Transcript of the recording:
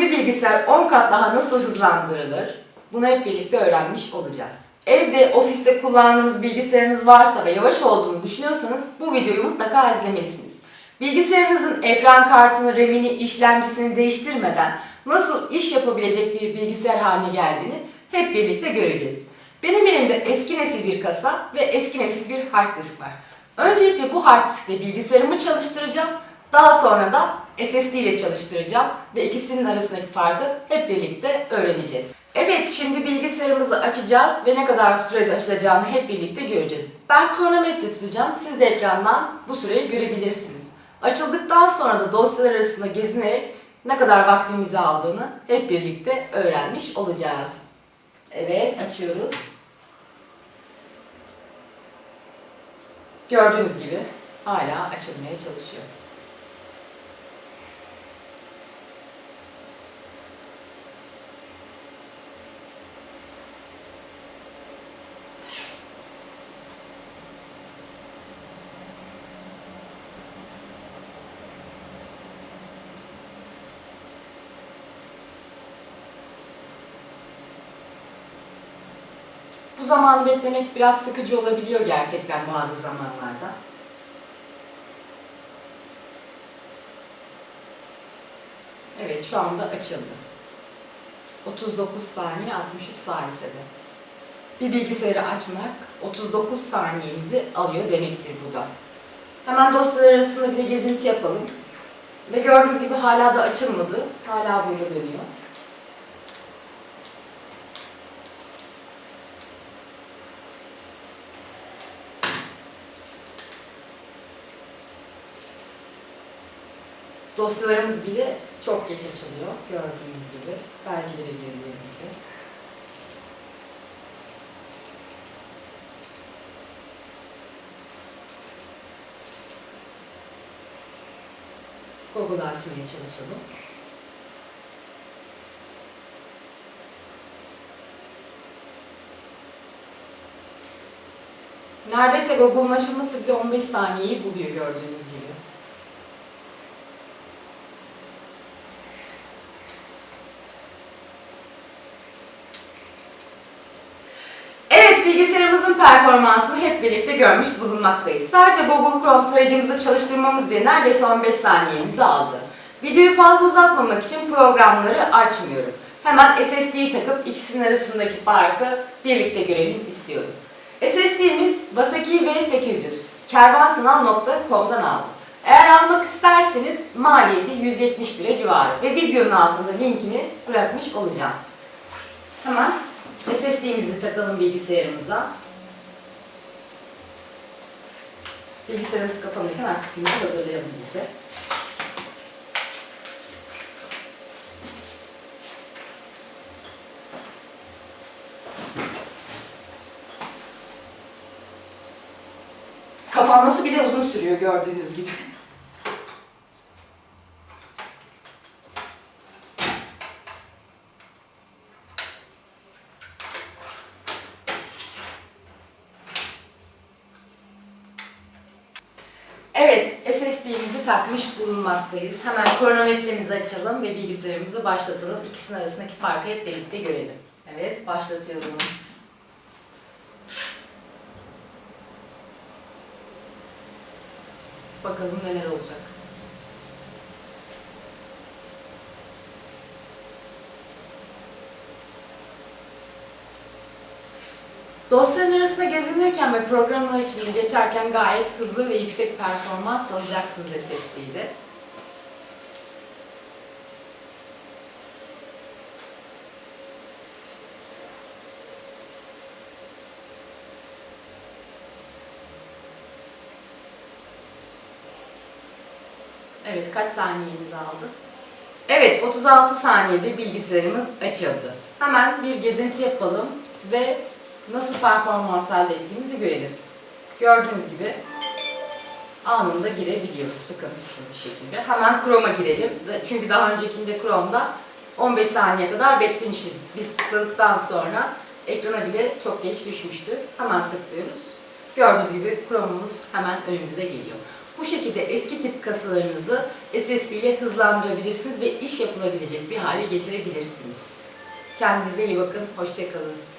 bir bilgisayar 10 kat daha nasıl hızlandırılır? Bunu hep birlikte öğrenmiş olacağız. Evde, ofiste kullandığınız bilgisayarınız varsa ve yavaş olduğunu düşünüyorsanız bu videoyu mutlaka izlemelisiniz. Bilgisayarınızın ekran kartını, RAM'ini, işlemcisini değiştirmeden nasıl iş yapabilecek bir bilgisayar haline geldiğini hep birlikte göreceğiz. Benim elimde eski nesil bir kasa ve eski nesil bir hard disk var. Öncelikle bu hard diskle bilgisayarımı çalıştıracağım. Daha sonra da SSD ile çalıştıracağım ve ikisinin arasındaki farkı hep birlikte öğreneceğiz. Evet, şimdi bilgisayarımızı açacağız ve ne kadar sürede açılacağını hep birlikte göreceğiz. Ben kronometre tutacağım, siz de ekrandan bu süreyi görebilirsiniz. Açıldıktan sonra da dosyalar arasında gezinerek ne kadar vaktimizi aldığını hep birlikte öğrenmiş olacağız. Evet, açıyoruz. Gördüğünüz gibi hala açılmaya çalışıyor. Zamanı beklemek biraz sıkıcı olabiliyor gerçekten bazı zamanlarda. Evet şu anda açıldı. 39 saniye 63 saniyede. Bir bilgisayarı açmak 39 saniyemizi alıyor demektir bu da. Hemen dosyalar arasında bir de gezinti yapalım. Ve gördüğünüz gibi hala da açılmadı. Hala böyle dönüyor. Dosyalarımız bile çok geç açılıyor. Gördüğünüz gibi. Belgeleri girdiğimizde. Google'ı açmaya çalışalım. Neredeyse Google'un açılması bile 15 saniyeyi buluyor gördüğünüz gibi. Evet, bilgisayarımızın performansını hep birlikte görmüş bulunmaktayız. Sadece Google Chrome tarayıcımızı çalıştırmamız bile neredeyse 15 saniyemizi aldı. Videoyu fazla uzatmamak için programları açmıyorum. Hemen SSD'yi takıp ikisinin arasındaki farkı birlikte görelim istiyorum. SSD'miz Vasaki V800 kervansanal.com'dan aldım. Eğer almak isterseniz maliyeti 170 lira civarı ve videonun altında linkini bırakmış olacağım. Hemen SSD'mizi takalım bilgisayarımıza. Bilgisayarımız kapanırken aksimizi hazırlayalım biz de. Kapanması bile uzun sürüyor gördüğünüz gibi. Evet, SSD'mizi takmış bulunmaktayız. Hemen kronometremizi açalım ve bilgisayarımızı başlatalım. İkisinin arasındaki farkı hep birlikte görelim. Evet, başlatıyorum. Bakalım neler olacak. Dosyaların arasında gezinirken ve programlar içinde geçerken gayet hızlı ve yüksek performans alacaksınız SSD'de. Evet, kaç saniyemiz aldı? Evet, 36 saniyede bilgisayarımız açıldı. Hemen bir gezinti yapalım ve nasıl performans elde ettiğimizi görelim. Gördüğünüz gibi anında girebiliyoruz sıkıntısız bir şekilde. Hemen Chrome'a girelim. Çünkü daha öncekinde Chrome'da 15 saniye kadar beklemişiz. Biz tıkladıktan sonra ekrana bile çok geç düşmüştü. Hemen tıklıyoruz. Gördüğünüz gibi Chrome'umuz hemen önümüze geliyor. Bu şekilde eski tip kasalarınızı SSD ile hızlandırabilirsiniz ve iş yapılabilecek bir hale getirebilirsiniz. Kendinize iyi bakın, hoşçakalın.